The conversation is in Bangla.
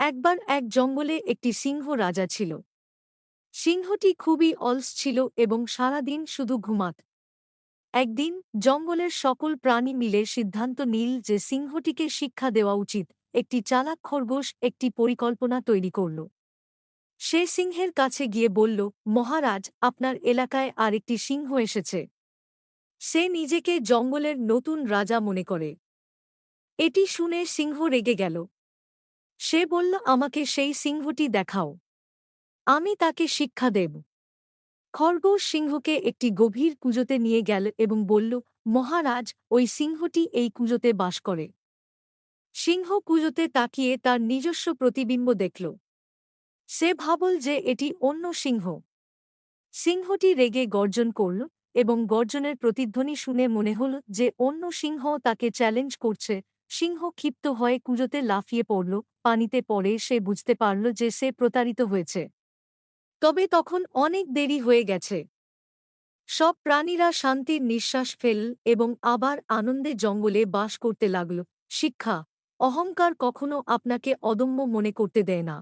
একবার এক জঙ্গলে একটি সিংহ রাজা ছিল। সিংহটি খুবই অলস ছিল এবং সারাদিন শুধু ঘুমাত। একদিন জঙ্গলের সকল প্রাণী মিলে সিদ্ধান্ত নীল যে সিংহটিকে শিক্ষা দেওয়া উচিত, একটি চালাক খরগোশ একটি পরিকল্পনা তৈরি করল। সে সিংহের কাছে গিয়ে বলল, মহারাজ, আপনার এলাকায় আরেকটি সিংহ এসেছে। সে নিজেকে জঙ্গলের নতুন রাজা মনে করে। এটি শুনে সিংহ রেগে গেল। সে বলল, আমাকে সেই সিংহটি দেখাও। আমি তাকে শিক্ষা দেব। খরগোশ সিংহকে একটি গভীর কুজোতে নিয়ে গেল এবং বলল, মহারাজ, ওই সিংহটি এই কুজোতে বাস করে। সিংহ কুজোতে তাকিয়ে তার নিজস্ব প্রতিবিম্ব দেখল। সে ভাবল যে এটি অন্য সিংহ। সিংহটি রেগে গর্জন করল এবং গর্জনের প্রতিধ্বনি শুনে মনে হল যে অন্য সিংহ তাকে চ্যালেঞ্জ করছে সিংহ ক্ষিপ্ত হয়ে কুজোতে লাফিয়ে পড়ল, পানিতে পড়ে সে বুঝতে পারল যে সে প্রতারিত হয়েছে। তবে তখন অনেক দেরি হয়ে গেছে। সব প্রাণীরা শান্তির নিঃশ্বাস ফেল এবং আবার আনন্দে জঙ্গলে বাস করতে লাগল। শিক্ষা, অহংকার কখনো আপনাকে অদম্য মনে করতে দেয় না।